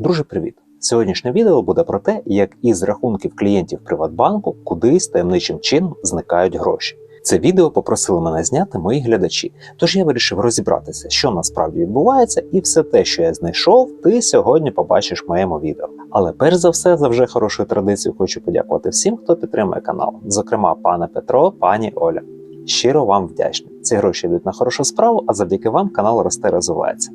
Друже, привіт! Сьогоднішнє відео буде про те, як із рахунків клієнтів Приватбанку кудись таємничим чином зникають гроші. Це відео попросили мене зняти мої глядачі, тож я вирішив розібратися, що насправді відбувається, і все те, що я знайшов, ти сьогодні побачиш в моєму відео. Але перш за все, за вже хорошою традицією, хочу подякувати всім, хто підтримує канал, зокрема пане Петро, пані Оля. Щиро вам вдячний. Ці гроші йдуть на хорошу справу, а завдяки вам канал росте розвивається.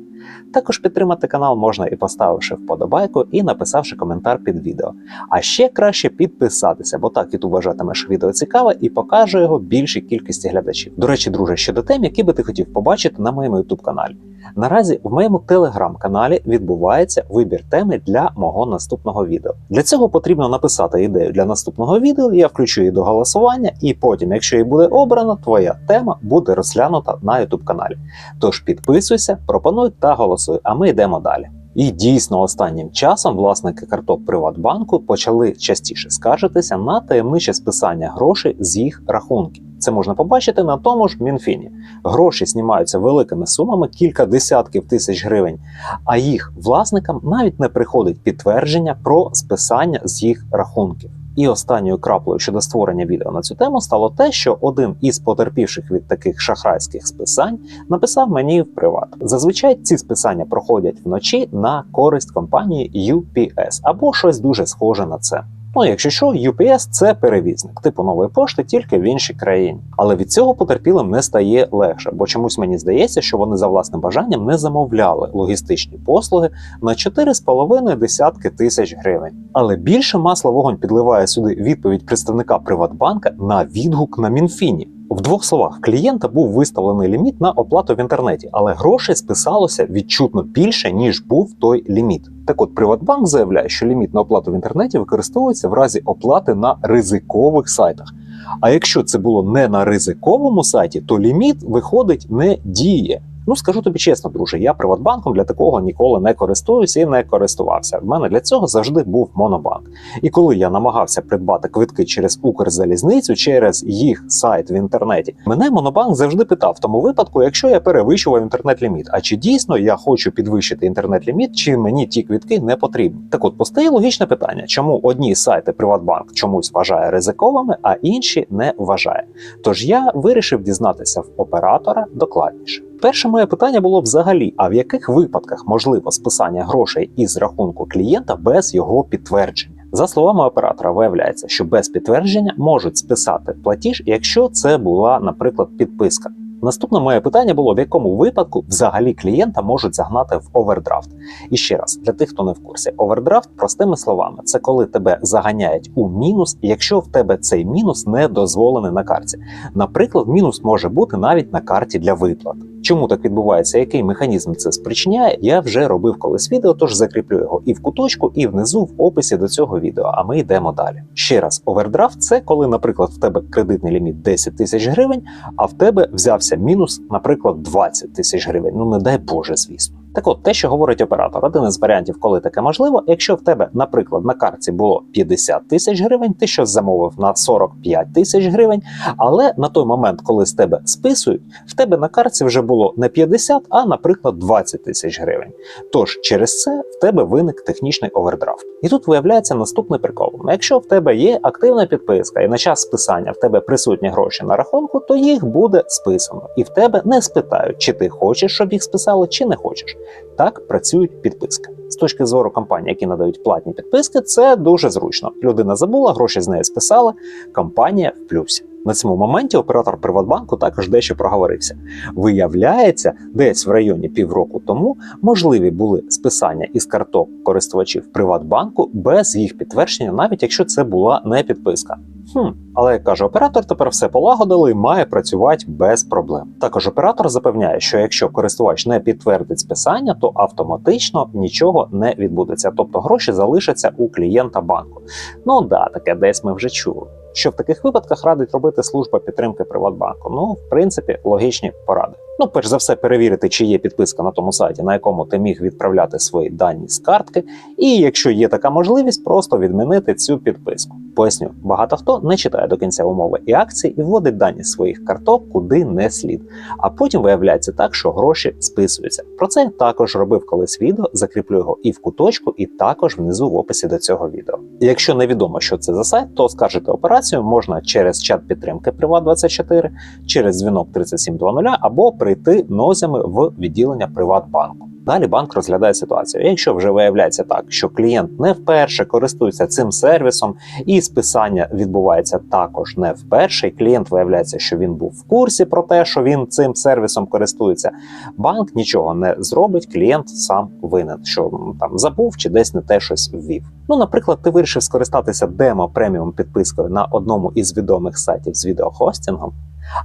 Також підтримати канал можна і поставивши вподобайку, і написавши коментар під відео. А ще краще підписатися, бо так YouTube вважатиме, що відео цікаве і покаже його більшій кількості глядачів. До речі, друже, щодо тем, які би ти хотів побачити на моєму YouTube каналі. Наразі в моєму телеграм-каналі відбувається вибір теми для мого наступного відео. Для цього потрібно написати ідею для наступного відео. Я включу її до голосування, і потім, якщо її буде обрано, твоя тема буде розглянута на YouTube каналі. Тож підписуйся, пропонуй та голосуй, а ми йдемо далі. І дійсно, останнім часом власники карток Приватбанку почали частіше скаржитися на таємниче списання грошей з їх рахунків. Це можна побачити на тому ж Мінфіні. Гроші знімаються великими сумами, кілька десятків тисяч гривень, а їх власникам навіть не приходить підтвердження про списання з їх рахунків. І останньою краплею щодо створення відео на цю тему стало те, що один із потерпівших від таких шахрайських списань написав мені в приват. Зазвичай ці списання проходять вночі на користь компанії UPS або щось дуже схоже на це. Ну, якщо що, UPS – це перевізник, типу нової пошти, тільки в іншій країні. Але від цього потерпілим не стає легше, бо чомусь мені здається, що вони за власним бажанням не замовляли логістичні послуги на 4,5 десятки тисяч гривень. Але більше масла вогонь підливає сюди відповідь представника Приватбанка на відгук на Мінфіні. В двох словах, клієнта був виставлений ліміт на оплату в інтернеті, але грошей списалося відчутно більше, ніж був той ліміт. Так от Приватбанк заявляє, що ліміт на оплату в інтернеті використовується в разі оплати на ризикових сайтах. А якщо це було не на ризиковому сайті, то ліміт виходить не діє. Ну скажу тобі чесно, друже, я Приватбанком для такого ніколи не користуюся і не користувався. В мене для цього завжди був монобанк. І коли я намагався придбати квитки через Укрзалізницю, через їх сайт в інтернеті, мене монобанк завжди питав в тому випадку, якщо я перевищував інтернет-ліміт, а чи дійсно я хочу підвищити інтернет-ліміт, чи мені ті квитки не потрібні? Так от постає логічне питання, чому одні сайти Приватбанк чомусь вважає ризиковими, а інші не вважає. Тож я вирішив дізнатися в оператора докладніше. Перше моє питання було взагалі: а в яких випадках можливо списання грошей із рахунку клієнта без його підтвердження? За словами оператора, виявляється, що без підтвердження можуть списати платіж, якщо це була, наприклад, підписка. Наступне моє питання було: в якому випадку взагалі клієнта можуть загнати в овердрафт? І ще раз, для тих, хто не в курсі, овердрафт, простими словами, це коли тебе заганяють у мінус, якщо в тебе цей мінус не дозволений на карті. Наприклад, мінус може бути навіть на карті для виплат. Чому так відбувається? Який механізм це спричиняє? Я вже робив колись відео, тож закріплю його і в куточку, і внизу в описі до цього відео. А ми йдемо далі. Ще раз, овердрафт це коли, наприклад, в тебе кредитний ліміт 10 тисяч гривень, а в тебе взявся мінус, наприклад, 20 тисяч гривень. Ну не дай Боже, звісно. Так от, те, що говорить оператор, один із варіантів, коли таке можливо, якщо в тебе, наприклад, на карті було 50 тисяч гривень, ти щось замовив на 45 тисяч гривень, але на той момент, коли з тебе списують, в тебе на карті вже було не 50, а, наприклад, 20 тисяч гривень. Тож через це в тебе виник технічний овердрафт. І тут виявляється наступний прикол. Якщо в тебе є активна підписка і на час списання в тебе присутні гроші на рахунку, то їх буде списано, і в тебе не спитають, чи ти хочеш, щоб їх списали, чи не хочеш. Так працюють підписки. З точки зору компаній, які надають платні підписки, це дуже зручно. Людина забула, гроші з неї списали, компанія в плюсі. На цьому моменті оператор Приватбанку також дещо проговорився. Виявляється, десь в районі півроку тому можливі були списання із карток користувачів Приватбанку без їх підтвердження, навіть якщо це була не підписка. Хм, але як каже оператор, тепер все полагодили і має працювати без проблем. Також оператор запевняє, що якщо користувач не підтвердить списання, то автоматично нічого не відбудеться, тобто гроші залишаться у клієнта банку. Ну да, таке десь ми вже чули. Що в таких випадках радить робити служба підтримки Приватбанку? Ну, в принципі, логічні поради. Ну, перш за все, перевірити, чи є підписка на тому сайті, на якому ти міг відправляти свої дані з картки. І якщо є така можливість, просто відмінити цю підписку. Поясню, багато хто не читає до кінця умови і акції і вводить дані своїх карток куди не слід. А потім виявляється так, що гроші списуються. Про це я також робив колись відео, закріплю його і в куточку, і також внизу в описі до цього відео. Якщо невідомо, що це за сайт, то скажете операцію можна через чат підтримки Приват24, через дзвінок 3720 або прийти нозями в відділення Приватбанку. Далі банк розглядає ситуацію. Якщо вже виявляється так, що клієнт не вперше користується цим сервісом, і списання відбувається також не вперше, і клієнт виявляється, що він був в курсі про те, що він цим сервісом користується. Банк нічого не зробить, клієнт сам винен, що там забув чи десь не те щось ввів. Ну, наприклад, ти вирішив скористатися демо преміум підпискою на одному із відомих сайтів з відеохостінгом.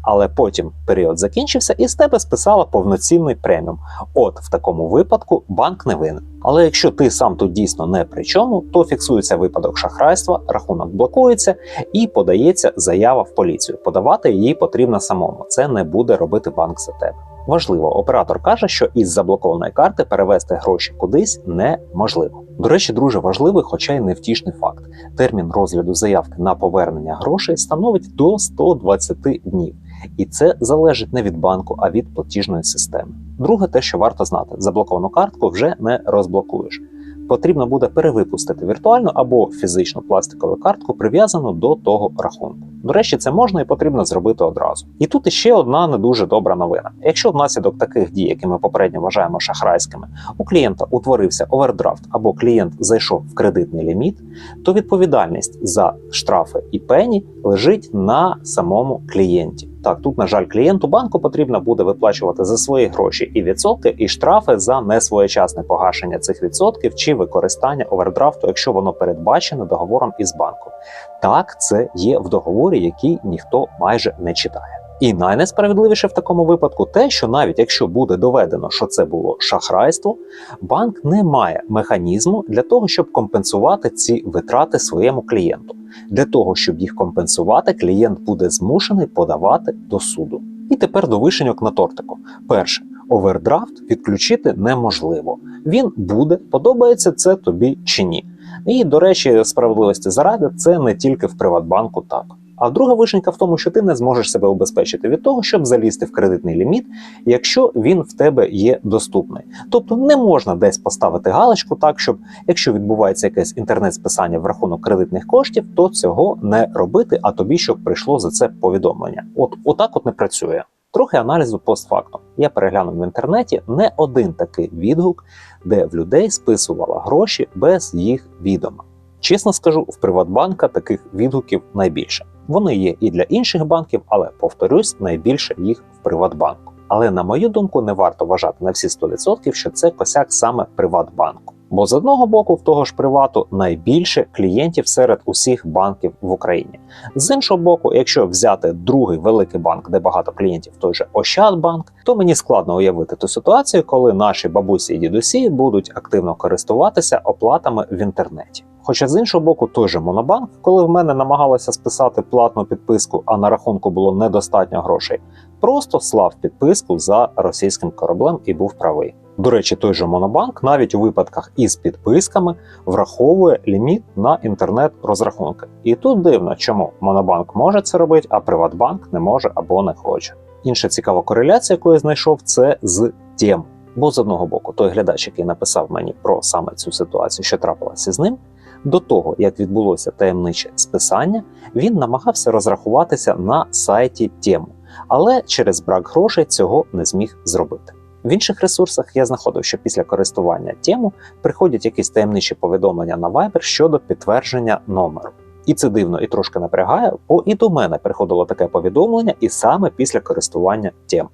Але потім період закінчився, і з тебе списала повноцінний преміум. От в такому випадку банк не винен. Але якщо ти сам тут дійсно не при чому, то фіксується випадок шахрайства, рахунок блокується і подається заява в поліцію. Подавати її потрібно самому. Це не буде робити банк за тебе. Важливо, оператор каже, що із заблокованої карти перевести гроші кудись неможливо. До речі, дуже важливий, хоча й невтішний факт. Термін розгляду заявки на повернення грошей становить до 120 днів. І це залежить не від банку, а від платіжної системи. Друге, те, що варто знати, заблоковану картку вже не розблокуєш. Потрібно буде перевипустити віртуальну або фізичну пластикову картку, прив'язану до того рахунку. До речі, це можна і потрібно зробити одразу. І тут іще одна не дуже добра новина. Якщо внаслідок таких дій, які ми попередньо вважаємо шахрайськими, у клієнта утворився овердрафт або клієнт зайшов в кредитний ліміт, то відповідальність за штрафи і пені лежить на самому клієнті. Так, тут, на жаль, клієнту банку потрібно буде виплачувати за свої гроші і відсотки, і штрафи за несвоєчасне погашення цих відсотків чи використання овердрафту, якщо воно передбачено договором із банком. Так, це є в договорі, який ніхто майже не читає. І найнесправедливіше в такому випадку те, що навіть якщо буде доведено, що це було шахрайство, банк не має механізму для того, щоб компенсувати ці витрати своєму клієнту. Для того, щоб їх компенсувати, клієнт буде змушений подавати до суду. І тепер до вишеньок на тортику. Перше, овердрафт відключити неможливо. Він буде, подобається це тобі чи ні. І, до речі, справедливості заради, це не тільки в Приватбанку так. А друга вишенька в тому, що ти не зможеш себе убезпечити від того, щоб залізти в кредитний ліміт, якщо він в тебе є доступний. Тобто не можна десь поставити галочку так, щоб якщо відбувається якесь інтернет-списання в рахунок кредитних коштів, то цього не робити, а тобі щоб прийшло за це повідомлення. От отак от не працює. Трохи аналізу постфактум. Я переглянув в інтернеті не один такий відгук, де в людей списувала гроші без їх відома. Чесно скажу, в Приватбанка таких відгуків найбільше. Вони є і для інших банків, але повторюсь, найбільше їх в Приватбанку. Але на мою думку, не варто вважати на всі 100%, що це косяк саме Приватбанку. Бо з одного боку, в того ж привату найбільше клієнтів серед усіх банків в Україні. З іншого боку, якщо взяти другий великий банк, де багато клієнтів, той же Ощадбанк, то мені складно уявити ту ситуацію, коли наші бабусі і дідусі будуть активно користуватися оплатами в інтернеті. Хоча з іншого боку, той же Монобанк, коли в мене намагалися списати платну підписку, а на рахунку було недостатньо грошей, просто слав підписку за російським кораблем і був правий. До речі, той же Монобанк навіть у випадках із підписками враховує ліміт на інтернет-розрахунки. І тут дивно, чому Монобанк може це робити, а Приватбанк не може або не хоче. Інша цікава кореляція, яку я знайшов, це з тем. Бо з одного боку, той глядач, який написав мені про саме цю ситуацію, що трапилася з ним, до того як відбулося таємниче списання, він намагався розрахуватися на сайті тему, але через брак грошей цього не зміг зробити. В інших ресурсах я знаходив, що після користування тему приходять якісь таємничі повідомлення на Viber щодо підтвердження номеру. І це дивно і трошки напрягає, бо і до мене приходило таке повідомлення, і саме після користування тем.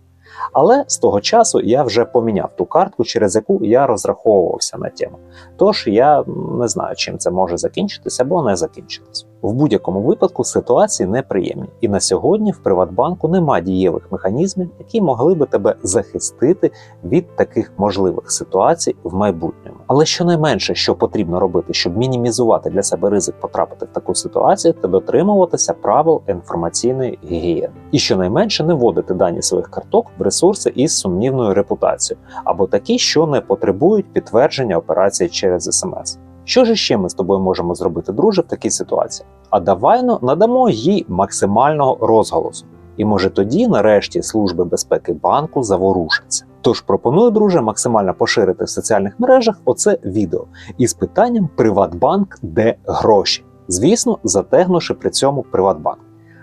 Але з того часу я вже поміняв ту картку, через яку я розраховувався на тему. Тож я не знаю, чим це може закінчитися або не закінчитися. В будь-якому випадку ситуації неприємні, і на сьогодні в Приватбанку нема дієвих механізмів, які могли би тебе захистити від таких можливих ситуацій в майбутньому. Але щонайменше, що потрібно робити, щоб мінімізувати для себе ризик потрапити в таку ситуацію, це дотримуватися правил інформаційної гігієни. І щонайменше не вводити дані своїх карток в ресурси із сумнівною репутацією, або такі, що не потребують підтвердження операції через СМС. Що ж ще ми з тобою можемо зробити, друже, в такій ситуації? А давай ну, надамо їй максимального розголосу. І може тоді, нарешті, служби безпеки банку заворушаться. Тож пропоную, друже, максимально поширити в соціальних мережах оце відео із питанням Приватбанк, де гроші. Звісно, затегнувши при цьому Приватбанк.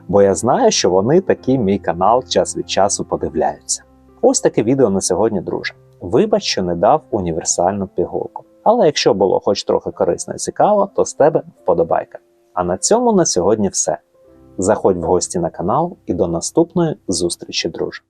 Бо я знаю, що вони такий мій канал час від часу подивляються. Ось таке відео на сьогодні, друже. Вибач, що не дав універсальну пігулку. Але якщо було хоч трохи корисно і цікаво, то з тебе вподобайка. А на цьому на сьогодні все. Заходь в гості на канал і до наступної зустрічі, друже.